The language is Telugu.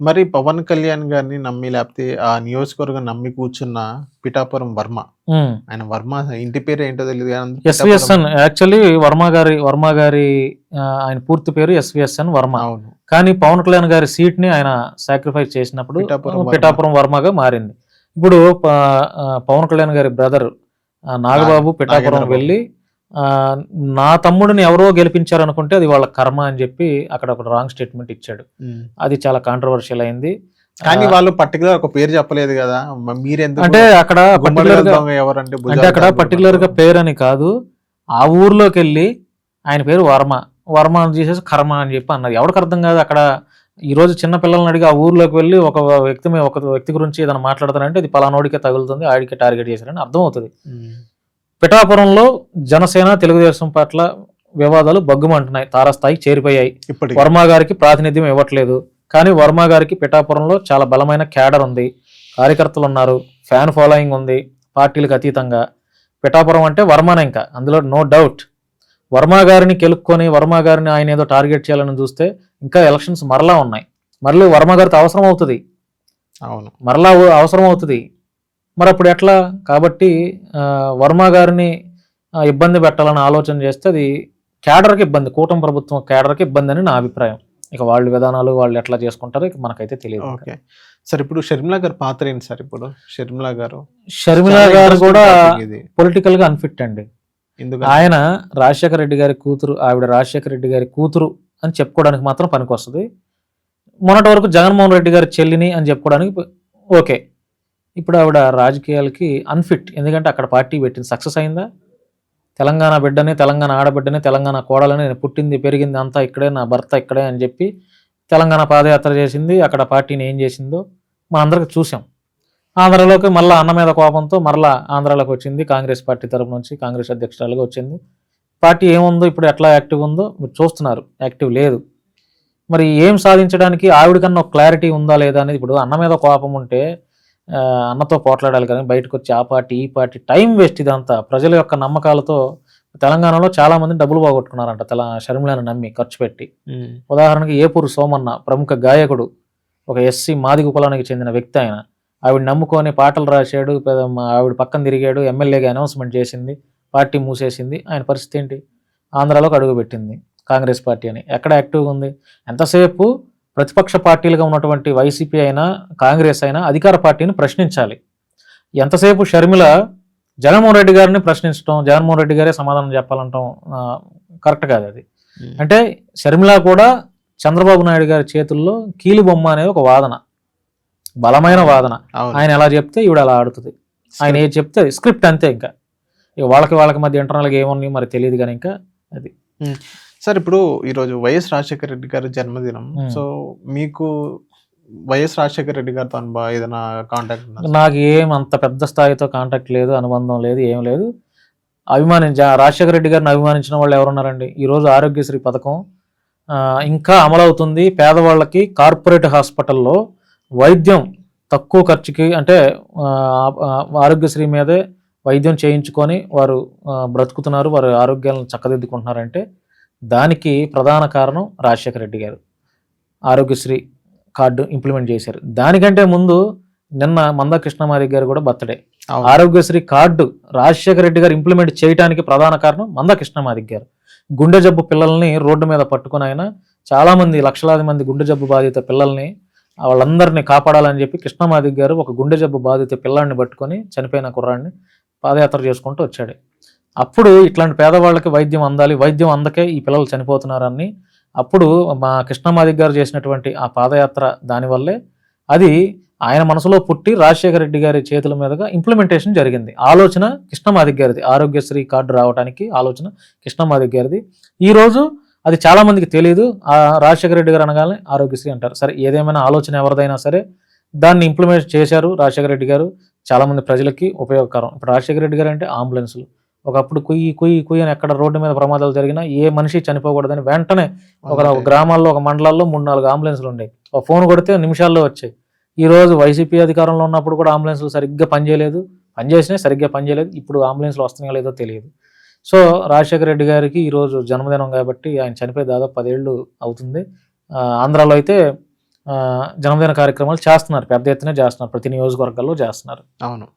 మరి పవన్ కళ్యాణ్ గారిని నమ్మి లేకపోతే ఆ నియోజకవర్గం నమ్మి కూర్చున్న పిఠాపురం వర్మ ఆయన వర్మ ఇంటి పేరు ఏంటో తెలియదు ఎస్విఎస్ఎన్ యాక్చువల్లీ వర్మ గారి వర్మ గారి ఆయన పూర్తి పేరు ఎస్విఎస్ఎన్ వర్మ. అవును కానీ పవన్ కళ్యాణ్ గారి సీట్ని ఆయన సాక్రిఫైస్ చేసినప్పుడు పిఠాపురం వర్మ. పిఠాపురం వర్మగా మారింది ఇప్పుడు పవన్ కళ్యాణ్ గారి బ్రదర్ నాగబాబు పిఠాపురం. వెళ్ళి నా తమ్ముడిని ఎవరో గెలిపించారు అనుకుంటే అది వాళ్ళ కర్మ అని చెప్పి అక్కడ ఒక రాంగ్ స్టేట్మెంట్ ఇచ్చాడు. అది చాలా కాంట్రవర్షియల్ అయింది. కానీ వాళ్ళు పర్టికులర్ ఒక పేరు చెప్పలేదు కదా. మీరెందుకు అంటే అక్కడ అంటే అక్కడ పర్టికులర్గా. పేరు అని కాదు. ఆ ఊర్లోకి వెళ్ళి ఆయన పేరు వర్మ. వర్మ అని చేసేసి కర్మ అని చెప్పి అన్నారు ఎవరికి అర్థం కాదు అక్కడ ఈ రోజు చిన్న పిల్లల్ని అడిగి ఆ ఊర్లోకి వెళ్ళి ఒక వ్యక్తి ఒక వ్యక్తి గురించి ఏదైనా మాట్లాడతారంటే ఇది పలానోడికే తగులుతుంది ఆడికి టార్గెట్ చేశారని అర్థం అవుతుంది. పిఠాపురంలో జనసేన తెలుగుదేశం పట్ల వివాదాలు బగ్గుమంటున్నాయి తారాస్థాయికి చేరిపోయాయి. ఇప్పటికి. వర్మ గారికి ప్రాతినిధ్యం ఇవ్వట్లేదు. కానీ వర్మ గారికి పిఠాపురంలో చాలా బలమైన క్యాడర్ ఉంది. కార్యకర్తలు ఉన్నారు ఫ్యాన్ ఫాలోయింగ్ ఉంది పార్టీలకు అతీతంగా. పిఠాపురం అంటే వర్మనే ఇంకా అందులో నో డౌట్. వర్మ గారిని కెలుక్కొని వర్మ గారిని ఆయన ఏదో టార్గెట్ చేయాలని చూస్తే ఇంకా ఎలక్షన్స్ మరలా ఉన్నాయి. మళ్ళీ వర్మ గారితో అవసరం అవుతుంది. అవును. మరలా అవ- అవసరం అవుతుంది. మరి అప్పుడు ఎట్లా? కాబట్టి వర్మ గారిని ఇబ్బంది పెట్టాలని ఆలోచన చేస్తే అది కేడర్కి ఇబ్బంది కూటమి ప్రభుత్వం కేడర్కి ఇబ్బంది అని నా అభిప్రాయం. ఇక వాళ్ళ విధానాలు వాళ్ళు ఎట్లా చేసుకుంటారో ఇక మనకైతే తెలియదు ఓకే. సార్ ఇప్పుడు షర్మిల గారు పాత్ర ఏంటి సార్ ఇప్పుడు? షర్మిల గారు? షర్మిల గారు కూడా పొలిటికల్గా అన్ఫిట్ అండి. ఆయన రాజశేఖర రెడ్డి గారి కూతురు ఆవిడ రాజశేఖర రెడ్డి గారి కూతురు అని చెప్పుకోవడానికి మాత్రం పనికొస్తుంది. మొన్నటి వరకు జగన్మోహన్ రెడ్డి గారి చెల్లిని అని చెప్పుకోవడానికి ఓకే. ఇప్పుడు ఆవిడ రాజకీయాలకి అన్ఫిట్ ఎందుకంటే అక్కడ పార్టీ పెట్టింది. సక్సెస్ అయిందా? తెలంగాణ బిడ్డని తెలంగాణ ఆడబిడ్డని తెలంగాణ కోడలని నేను పుట్టింది పెరిగింది అంతా ఇక్కడే నా భర్త ఇక్కడే అని చెప్పి తెలంగాణ పాదయాత్ర చేసింది. అక్కడ పార్టీని ఏం చేసిందో మనందరికి చూసాం ఆంధ్రలోకి మళ్ళీ అన్న మీద కోపంతో మరలా ఆంధ్రాలోకి వచ్చింది. కాంగ్రెస్ పార్టీ తరపు నుంచి కాంగ్రెస్ అధ్యక్షురాలుగా వచ్చింది. పార్టీ ఏముందో ఇప్పుడు ఎట్లా యాక్టివ్ ఉందో మీరు చూస్తున్నారు. యాక్టివ్ లేదు. మరి ఏం సాధించడానికి ఆవిడకన్నా ఒక క్లారిటీ ఉందా లేదా అనేది ఇప్పుడు అన్న మీద కోపం ఉంటే అన్నతో పోట్లాడాలి కానీ బయటకు వచ్చి ఆ పార్టీ ఈ పార్టీ టైం వేస్ట్ ఇదంతా. ప్రజల యొక్క నమ్మకాలతో తెలంగాణలో చాలా మంది డబ్బులు పోగొట్టుకున్నారంట తెల షర్మిలను నమ్మి ఖర్చు పెట్టి. ఉదాహరణకి ఏపూరు సోమన్న ప్రముఖ గాయకుడు ఒక ఎస్సీ మాదిగ కులానికి చెందిన వ్యక్తి ఆయన. ఆవిడ నమ్ముకొని పాటలు రాశాడు ఆవిడ పక్కన తిరిగాడు ఎమ్మెల్యేగా అనౌన్స్మెంట్ చేసింది పార్టీ మూసేసింది. ఆయన పరిస్థితి ఏంటి? ఆంధ్రాలోకి అడుగుపెట్టింది కాంగ్రెస్ పార్టీ అని. ఎక్కడ యాక్టివ్గా ఉంది? ఎంతసేపు ప్రతిపక్ష పార్టీలుగా ఉన్నటువంటి వైసీపీ అయినా కాంగ్రెస్ అయినా అధికార పార్టీని ప్రశ్నించాలి. ఎంతసేపు షర్మిల జగన్మోహన్ రెడ్డి గారిని ప్రశ్నించడం జగన్మోహన్ రెడ్డి గారే సమాధానం చెప్పాలంటాం కరెక్ట్ కాదు అది. అంటే షర్మిల కూడా చంద్రబాబు నాయుడు గారి చేతుల్లో కీలు బొమ్మ అనేది ఒక వాదన. బలమైన వాదన. ఆయన ఎలా చెప్తే ఈవిడ అలా ఆడుతుంది. ఆయన ఏది చెప్తే స్క్రిప్ట్ అంతే ఇంకా. ఇక వాళ్ళకి వాళ్ళకి మధ్య ఇంటర్నల్గా ఏమున్నాయి మరి తెలియదు కానీ ఇంకా అది. సార్ ఇప్పుడు ఈరోజు వైఎస్ రాజశేఖర రెడ్డి గారి జన్మదినం. సో మీకు వైఎస్ రాజశేఖర రెడ్డి గారితో అనుభవం ఏదైనా కాంటాక్ట్ నాకు ఏం అంత పెద్ద స్థాయితో కాంటాక్ట్ లేదు అనుబంధం లేదు ఏం లేదు. అభిమానించ రాజశేఖర రెడ్డి గారిని అభిమానించిన వాళ్ళు ఎవరున్నారండి? ఈరోజు ఆరోగ్యశ్రీ పథకం ఇంకా అమలవుతుంది. పేదవాళ్ళకి కార్పొరేట్ హాస్పిటల్లో వైద్యం తక్కువ ఖర్చుకి అంటే ఆరోగ్యశ్రీ మీదే వైద్యం చేయించుకొని వారు బ్రతుకుతున్నారు వారి ఆరోగ్యాలను చక్కదిద్దుకుంటున్నారంటే దానికి ప్రధాన కారణం రాజశేఖర రెడ్డి గారు. ఆరోగ్యశ్రీ కార్డు ఇంప్లిమెంట్ చేశారు. దానికంటే ముందు నిన్న మంద కృష్ణమారి గారు కూడా బర్త్డే. ఆరోగ్యశ్రీ కార్డు రాజశేఖర రెడ్డి గారు ఇంప్లిమెంట్ చేయడానికి ప్రధాన కారణం మంద కృష్ణమాది గారు. గుండె జబ్బు పిల్లల్ని రోడ్డు మీద పట్టుకుని ఆయన చాలా మంది లక్షలాది మంది గుండె జబ్బు బాధిత పిల్లల్ని వాళ్ళందరినీ కాపాడాలని చెప్పి కృష్ణమాది గారు ఒక గుండె జబ్బు బాధిత పిల్లాడిని పట్టుకొని చనిపోయిన కుర్రాడిని పాదయాత్ర చేసుకుంటూ వచ్చాడు. అప్పుడు ఇట్లాంటి పేదవాళ్ళకి వైద్యం అందాలి వైద్యం అందకే ఈ పిల్లలు చనిపోతున్నారని అప్పుడు మా కృష్ణమాదిక్ గారు చేసినటువంటి ఆ పాదయాత్ర దానివల్లే అది ఆయన మనసులో పుట్టి రాజశేఖర రెడ్డి గారి చేతుల మీదుగా ఇంప్లిమెంటేషన్ జరిగింది. ఆలోచన కృష్ణమాదిక్ గారిది. ఆరోగ్యశ్రీ కార్డు రావడానికి ఆలోచన కృష్ణమాదిక్ గారిది. ఈ రోజు అది చాలామందికి తెలియదు ఆ రాజశేఖర రెడ్డి గారు అనగానే ఆరోగ్యశ్రీ అంటారు. సరే ఏదేమైనా ఆలోచన ఎవరిదైనా సరే దాన్ని ఇంప్లిమెంట్ చేశారు రాజశేఖర రెడ్డి గారు. చాలామంది ప్రజలకి ఉపయోగకరం. ఇప్పుడు రాజశేఖర రెడ్డి గారు అంటే అంబులెన్సులు. ఒకప్పుడు కుయ్యి కుయ్యి కుయ్యి అని ఎక్కడ రోడ్డు మీద ప్రమాదాలు జరిగినా ఏ మనిషి చనిపోకూడదని వెంటనే ఒక. గ్రామాల్లో ఒక మండలాల్లో మూడు నాలుగు అంబులెన్స్లు ఉండేవి. ఒక ఫోన్ కొడితే నిమిషాల్లో వచ్చాయి ఈ రోజు వైసీపీ అధికారంలో ఉన్నప్పుడు కూడా అంబులెన్స్లు సరిగ్గా పనిచేయలేదు. పనిచేసినాయి సరిగ్గా పనిచేయలేదు. ఇప్పుడు అంబులెన్స్లు వస్తున్నాయో లేదో తెలియదు. సో రాజశేఖర రెడ్డి గారికి ఈరోజు జన్మదినం కాబట్టి ఆయన చనిపోయి దాదాపు పదేళ్ళు అవుతుంది. ఆంధ్రాలో అయితే జన్మదిన కార్యక్రమాలు చేస్తున్నారు. పెద్ద ఎత్తున చేస్తున్నారు. ప్రతి నియోజకవర్గాల్లో చేస్తున్నారు. అవును.